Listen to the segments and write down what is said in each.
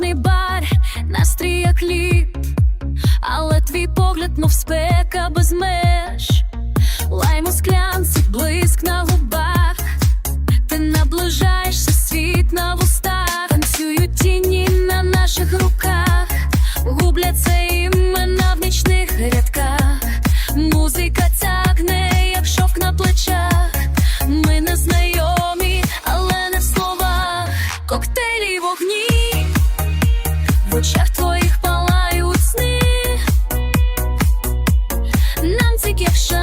нічний бар, настрій як ліп, але твій погляд, мов спека без меж, лайм склянці, блиск на губах, ти наближаєшся світ на вустах, танцюють тіні на наших руках, губляться імена в нічних рядках, музика тягне, як шовк на плечах, ми не знайомі, але не в словах, коктейлі вогні в очах твоїх палають сни, нам цікавше.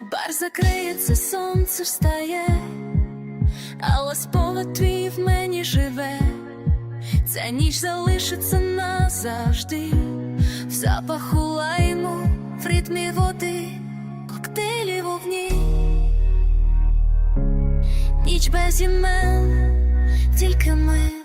бар закриється, сонце встає, але спогад твій в мені живе, ця ніч залишиться назавжди, в запаху лайму, в ритмі води, коктейлі вогні, ніч без імен, тільки ми.